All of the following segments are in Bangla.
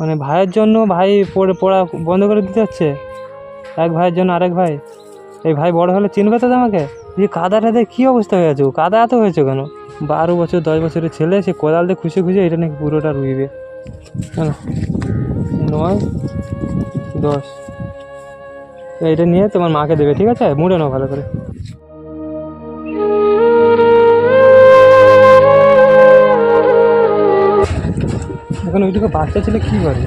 মানে ভাইয়ের জন্য ভাই পড়ে পড়া বন্ধ করে দিতে হচ্ছে। এক ভাইয়ের জন্য আরেক ভাই। এই ভাই বড় হলে চিনবে তো তোমাকে? যে কাদাটাতে কী অবস্থা হয়ে আছে কাদা এত হয়েছে কেন? বারো বছর, দশ বছরের ছেলে, সে কোদাল দিয়ে খুশি খুশি এটা নাকি পুরোটা রুইবে। নয়, দশ। এটা নিয়ে তোমার মাকে দেবে, ঠিক আছে? মুড়ে নাও ভালো করে। এখন ওইটুকু বাচ্চা ছেলে কী করে?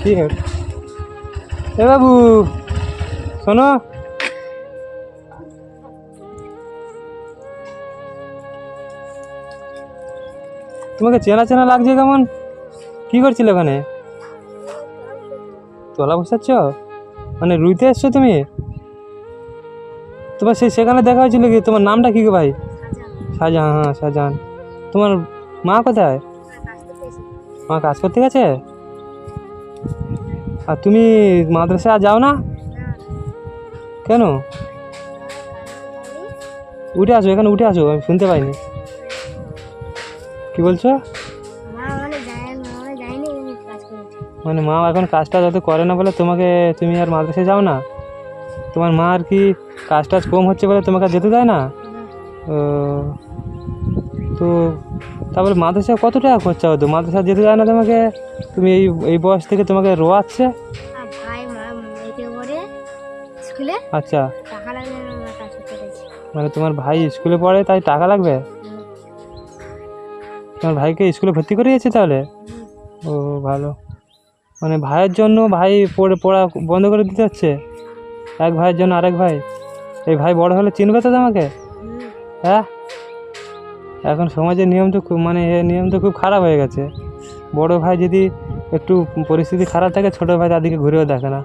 আছে এ বাবু, শোনো। তোমাকে চেনা চেনা লাগছে কেমন? কি করছিলে ওখানে? তোলা বসাচ্ছ? মানে রুইতে এসছো তুমি? তোমার সে সেখানে দেখা হয়েছিল কি? তোমার নামটা কি গো ভাই? শাহজাহান হ্যাঁ শাহজাহান। তোমার মা কোথায়? মা কাজ করতে গেছে? আর তুমি মাদ্রাসা আর যাও না? কেন? উঠে আসো এখানে উঠে আসো আমি শুনতে পাইনি। কি বলছো? মানে মা মানে মানে মা এখন কাজটা যাতে করে না বলে তোমাকে তুমি আর মাদ্রাসায় যাও না? তোমার মা আর কি কাজ টাজ কম হচ্ছে বলে তোমাকে আর যেতে দেয় না? ও, তো তারপরে মাদ্রাসায় কত টাকা খরচা হতো? মাদ্রাসা যেতে দেয় না তোমাকে? তুমি এই এই বয়স থেকে তোমাকে রোয়াচ্ছে? আচ্ছা। মানে তোমার ভাই স্কুলে পড়ে তাই টাকা লাগবে? তোমার ভাইকে স্কুলে ভর্তি করিয়েছে তাহলে? ও ভালো। মানে ভাইয়ের জন্য ভাই পড়ে পড়া বন্ধ করে দিতে হচ্ছে এক ভাইয়ের জন্য আরেক ভাই? এই ভাই বড় হলে চিনবে তো তোমাকে? হ্যাঁ? এখন সমাজের নিয়ম তো খুব মানে এ নিয়ম তো খুব খারাপ হয়ে গেছে। বড় ভাই যদি একটু পরিস্থিতি খারাপ থাকে ছোটো ভাই তাদেরকে ঘুরেও দেখে না।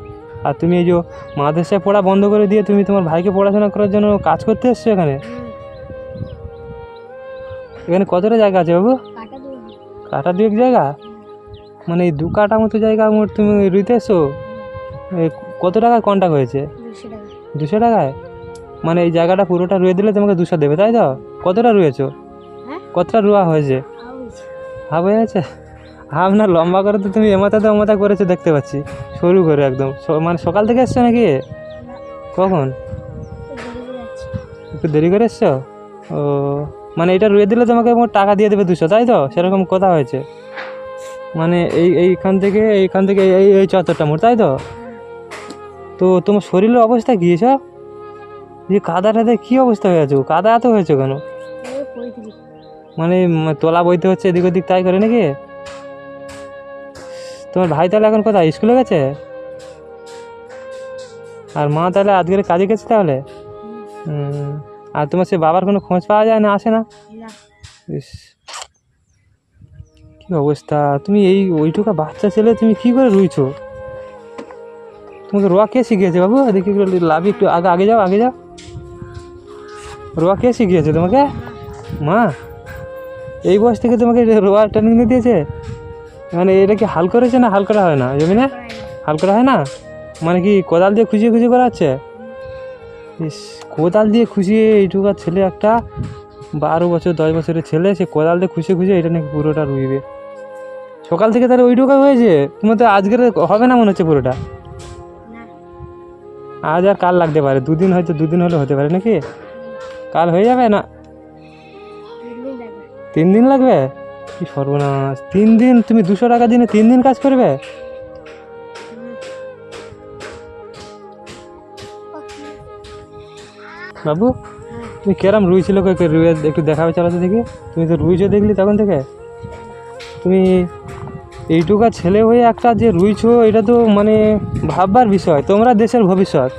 আর তুমি এই যে মাদ্রাসায় পড়া বন্ধ করে দিয়ে তুমি তোমার ভাইকে পড়াশোনা করার জন্য কাজ করতে এসছো এখানে? এখানে কতটা জায়গা আছে বাবু? কাটা দিয়ে কাটা দুয়েক জায়গা? মানে এই দু কাটা মতো জায়গা মোট তুমি রুইতে এসো কত টাকায় কন্ট্যাক্ট হয়েছে? দুশো টাকায়? মানে এই জায়গাটা পুরোটা রুয়ে দিলে তোমাকে দুশো দেবে তাই তো? কতটা রুয়েছো? কতটা রুয়া হয়েছে? হাফ হয়ে গেছে? হাফ না, লম্বা করে তো তুমি এমাথা তো এমাথা করেছ দেখতে পাচ্ছি। সরু করে একদম। মানে সকাল থেকে এসছো নাকি? কখন? একটু দেরি করে এসছো? ও মানে এটা রুয়ে দিলে তোমাকে টাকা দিয়ে দেবে দুশো, তাই তো? সেরকম কথা হয়েছে। মানে এই, এইখান থেকে এইখান থেকে এই এই চত্বরটা মোট, তাই তো? তো তোমার শরীরের অবস্থা কী যে কাদাটাতে কী অবস্থা হয়ে আছে কাদা এত হয়েছে কেন? মানে তোলা বইতে হচ্ছে এদিক ওদিক তাই করে নাকি? তোমার ভাই তাহলে এখন কোথায়? স্কুলে গেছে? আর মা তাহলে আজকের কাজে গেছে তাহলে? আর তোমার সে বাবার কোনো খোঁজ পাওয়া যায় না আসে না? কি অবস্থা? তুমি এই ওইটুকা বাচ্চা ছেলে তুমি কি করে রুইছো? তোমাকে রোয়া কে শিখিয়েছে বাবু? দেখি লাভি একটু আগে আগে যাও আগে যাও। রোয়া কে শিখিয়েছে তোমাকে? মা? এই বয়স থেকে তোমাকে রোয়ার ট্রেনিং দিয়ে দিয়েছে? মানে এটা কি হাল করেছে না হাল করা হয় না? জমিনে? হাল করা হয় না? মানে কি কোদাল দিয়ে খুঁজিয়ে খুঁজিয়ে করা হচ্ছে ইস কোদাল দিয়ে খুঁজিয়ে এইটুকা ছেলে একটা বারো বছর দশ বছরের ছেলে সে কোদাল দিয়ে খুশি খুশি এটা নাকি পুরোটা রুইবে। সকাল থেকে তাহলে ওইটুকু হয়েছে? তোমার তো আজকের হবে না মনে হচ্ছে পুরোটা? আজ আর কাল লাগতে পারে। দুদিন হয়তো দুদিন হলে হতে পারে নাকি? কাল হয়ে যাবে না? তিন দিন লাগবে? কি সর্বনাশ। তিন দিন? তুমি দুশো টাকা দিনে তিন দিন কাজ করবে? বাবু, তুমি কেরম রুইছিল কই কই রুয়ে একটু দেখাবে চালাতে দেখি। তুমি তো রুইছো দেখলি তখন থেকে? তুমি এইটুকা ছেলে হয়ে একটা যে রুইছো এটা তো মানে ভাববার বিষয়। তোমরা দেশের ভবিষ্যৎ।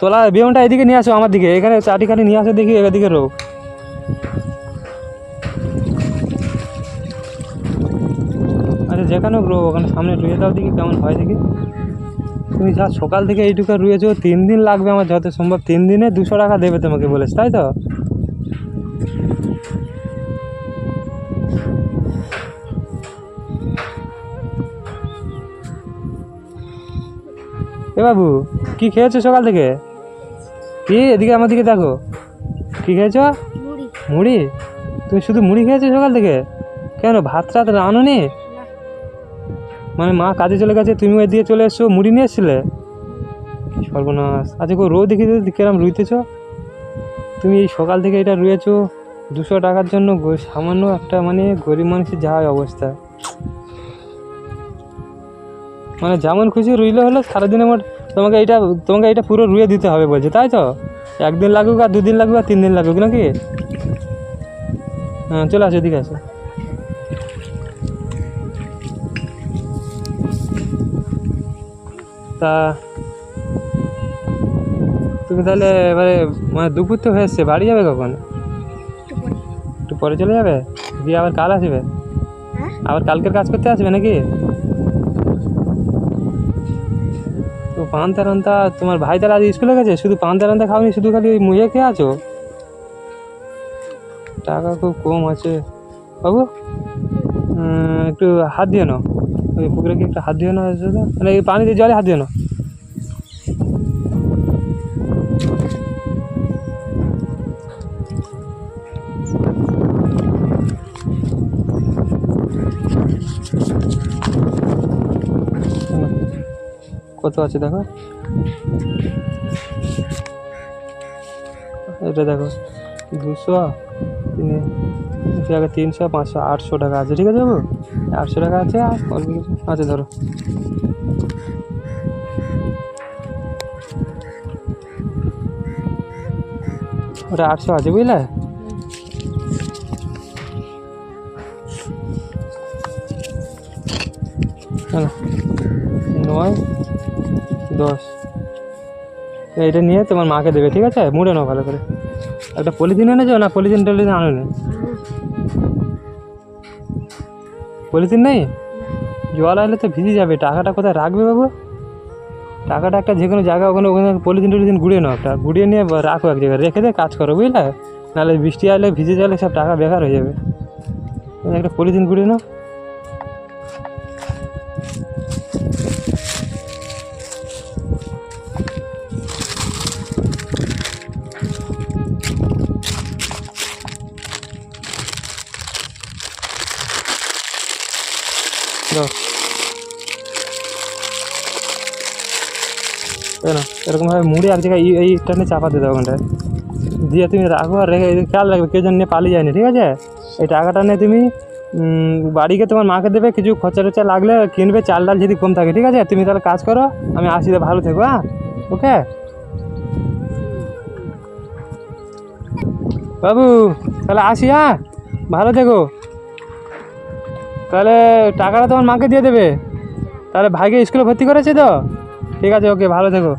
তোলা বেয়নটা এদিকে নিয়ে আসো আমার দিকে। এখানে চাটি কাটি নিয়ে আসো দেখি, এদিকে রো আচ্ছা যেখানে রো ওখানে সামনে রুয়ে দাও দেখি কেমন হয় দেখি। তুমি যা সকাল থেকে এইটুকু রুয়েছো তিন দিন লাগবে আমার যত সম্ভব। তিন দিনে দুশো টাকা দেবে তোমাকে বলেছ তাই তো? এ বাবু কি খেয়েছো সকাল থেকে? কি এদিকে আমার দিকে দেখো। কি খেয়েছো? মুড়ি। তুমি শুধু মুড়ি খেয়েছো সকাল থেকে? কেন ভাত টাত আনোনি না মানে মা কাজে চলে গেছে তুমি ওই দিয়ে চলে এসছো মুড়ি নিয়ে এসছিলে? সর্বনাশ। আচ্ছা গো রো দেখি কিরম রুইতেছ? তুমি এই সকাল থেকে এটা রুয়েছো, দুশো টাকার জন্য সামান্য একটা মানে গরিব মানুষের যা অবস্থা। মানে যেমন খুশি রুইলে হলো, সারাদিনে আমার তোমাকে এইটা তোমাকে এইটা পুরো রুয়ে দিতে হবে বলছে, তাই তো? একদিন লাগুক আর দুদিন লাগুক আর তিন দিন লাগুক নাকি? হ্যাঁ চলে আসো, এদিকে আসো। তা তুমি তাহলে এবারে মানে দুপুর তো হয়ে এসছে বাড়ি যাবে কখন? একটু পরে চলে যাবে? দিয়ে আবার কাল আসবে? হ্যাঁ। আবার কালকের কাজ করতে আসবে নাকি? তো পান্তা রান্তা তোমার ভাই তাহলে আজ স্কুলে গেছে? শুধু পান্তা রান্তা খাওনি শুধু খালি ওই মুয়ে খেয়ে আছো? টাকা খুব কম আছে। বাবু একটু হাত দিয়ে নাও। ওই পুকুরে কি একটু হাত নাও, এসে তো? মানে এই পানিতে জলে হাত দিয়ে নাও। কত আছে দেখো? এটা দেখো। দুশো, তিনে দুশো টাকা, তিনশো, পাঁচশো, আটশো টাকা আছে, ঠিক আছে বাবু? আটশো টাকা আছে, আর অল্প কিছু আছে, ধরো। ওটা আটশো আছে, বুঝলে? নয়, দশ। এইটা নিয়ে তোমার মাকে দেবে, ঠিক আছে? মুড়ে নাও ভালো করে। একটা পলিথিন এনেছো? না, পলিথিন টলিথিন আনো না পলিথিন নেই? জল আসলে তো ভিজে যাবে। টাকাটা কোথায় রাখবে বাবু? টাকাটা একটা যে কোনো জায়গা, ওখানে ওখানে পলিথিন টলিথিন গুড়িয়ে নাও একটা। গুড়িয়ে নিয়ে রাখো এক জায়গায়। রেখে দিয়ে কাজ করো, বুঝলে? নাহলে বৃষ্টি আসলে ভিজে গেলে সব টাকা বেকার হয়ে যাবে। একটা পলিথিন গুড়িয়ে নাও। নাও, এরকমভাবে মুড়ে এক জায়গায় এই- নিয়ে চাপাতে দাও ওখানটায় দিয়ে তুমি রাখো আর রেখে খেয়াল রাখবে কেউ যেন নিয়ে পালিয়ে যায়নি ঠিক আছে এই টাকাটা নিয়ে তুমি বাড়িকে তোমার মাকে দেবে কিছু খরচা টরচা লাগলে কিনবে চাল ডাল যদি কম থাকে ঠিক আছে তুমি তাহলে কাজ করো আমি আসি ভালো থেকো হ্যাঁ ওকে বাবু তাহলে আসি হ্যাঁ ভালো থেকো তাহলে টাকাটা তোমার মাকে দিয়ে দেবে। তাহলে ভাইকে স্কুলে ভর্তি করেছে তো? ঠিক আছে, ওকে, ভালো থেকো।